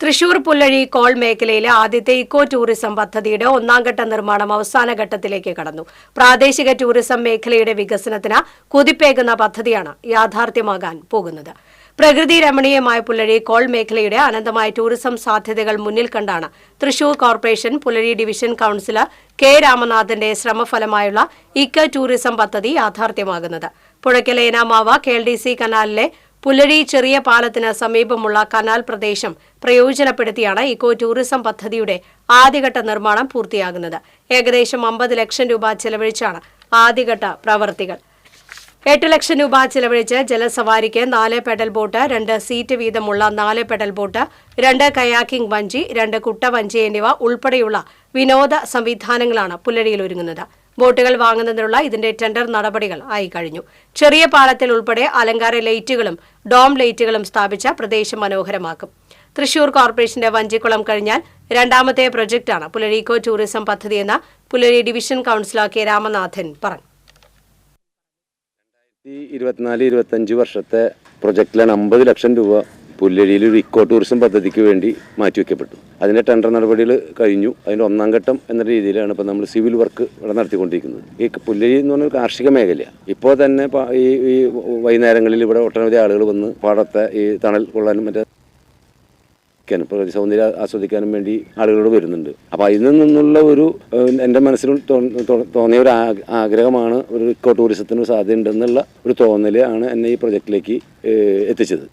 Thrissur Pullazhi call മേഖലയിലെ ആദ്യത്തെ eco tourism പദ്ധതിയുടെ ഒന്നാംഘട്ട നിർമ്മാണം അവസാന ഘട്ടത്തിലേക്ക് കടന്നു. പ്രാദേശിക ടൂറിസം മേഖലയുടെ വികസനത്തിന് കുതിപ്പേകുന്ന പദ്ധതിയാണ് യാഥാർത്ഥ്യമാകാൻ പോകുന്നത്. പ്രകൃതി രമണീയമായ പുല്ലഴി കോൾ മേഖലയുടെ അനന്തമായ ടൂറിസം സാധ്യതകൾ മുന്നിൽ കണ്ടാണ് Thrissur corporation Pullazhi division councillor K രാമനാഥന്റെ ശ്രമഫലമായുള്ള ഇക്കോ ടൂറിസം പദ്ധതി യാഥാർത്ഥ്യമാകുന്നത്. Puzhakkal Enamavu K L D C കനാലിലെ Pullazhi ചെറിയ പാലത്തിന് സമീപമുള്ള കനാൽ പ്രദേശം പ്രയോജനപ്പെടുത്തിയാണ് ഇക്കോ ടൂറിസം പദ്ധതിയുടെ ആദ്യഘട്ട നിർമ്മാണം പൂർത്തിയാകുന്നത്. ഏകദേശം അമ്പത് ലക്ഷം രൂപ ചെലവഴിച്ചാണ് ആദ്യഘട്ട പ്രവർത്തികൾ. എട്ട് ലക്ഷം രൂപ ചെലവഴിച്ച് ജലസവാരിക്ക് നാല് പെഡൽ ബോട്ട് രണ്ട് സീറ്റ് വീതമുള്ള നാല് പെഡൽ ബോട്ട് രണ്ട് കയാക്കിംഗ് വഞ്ചി രണ്ട് കുട്ട വഞ്ചി എന്നിവ ഉൾപ്പെടെയുള്ള വിനോദ സംവിധാനങ്ങളാണ് പുല്ലഴിയിൽ ഒരുങ്ങുന്നത്. ബോട്ടുകൾ വാങ്ങുന്നതിനുള്ള ഇതിന്റെ ടെൻഡർ നടപടികൾ ആയി കഴിഞ്ഞു. ചെറിയ പാലത്തിൽ ഉൾപ്പെടെ അലങ്കാര ലൈറ്റുകളും ഡോം ലൈറ്റുകളും സ്ഥാപിച്ച പ്രദേശം മനോഹരമാക്കും. തൃശൂർ കോർപ്പറേഷന്റെ വഞ്ചിക്കുളം കഴിഞ്ഞാൽ രണ്ടാമത്തെ പ്രൊജക്ടാണ് പുലരി ടൂറിസം പദ്ധതിയെന്ന് പുലരി ഡിവിഷൻ കൌൺസിലർ കെ രാമനാഥൻ പറഞ്ഞു. ഇരുപത്തിനാല് ഇരുപത്തഞ്ച് വർഷത്തെ പ്രൊജക്റ്റിലാണ് അമ്പത് ലക്ഷം രൂപ പുല്ലരിയിൽ ഒരു ഇക്കോ ടൂറിസം പദ്ധതിക്ക് വേണ്ടി മാറ്റിവെക്കപ്പെട്ടു അതിന്റെ ടെൻഡർ നടപടികൾ കഴിഞ്ഞു. അതിന്റെ ഒന്നാം ഘട്ടം എന്ന രീതിയിലാണ് ഇപ്പോൾ നമ്മൾ സിവിൽ വർക്ക് ഇവിടെ നടത്തിക്കൊണ്ടിരിക്കുന്നത്. ഈ പുല്ലരി എന്ന് പറഞ്ഞാൽ കാർഷിക മേഖലയാണ് ഇപ്പോൾ തന്നെ ഈ ഈ വൈകുന്നേരങ്ങളിൽ ഇവിടെ ഒട്ടനവധി ആളുകൾ വന്ന് പാടത്തെ ഈ തണൽ കൊള്ളാനും മറ്റേ പ്രകൃതി സൗന്ദര്യം ആസ്വദിക്കാനും വേണ്ടി ആളുകളോട് വരുന്നുണ്ട്. അപ്പോൾ അതിൽ നിന്നുള്ള ഒരു എന്റെ മനസ്സിൽ തോന്നിയ ഒരു ആഗ്രഹമാണ് ഒരു ഇക്കോ ടൂറിസത്തിന് സാധ്യതയുണ്ടെന്നുള്ള ഒരു തോന്നലാണ് എന്നെ ഈ പ്രൊജക്റ്റിലേക്ക് എത്തിച്ചത്.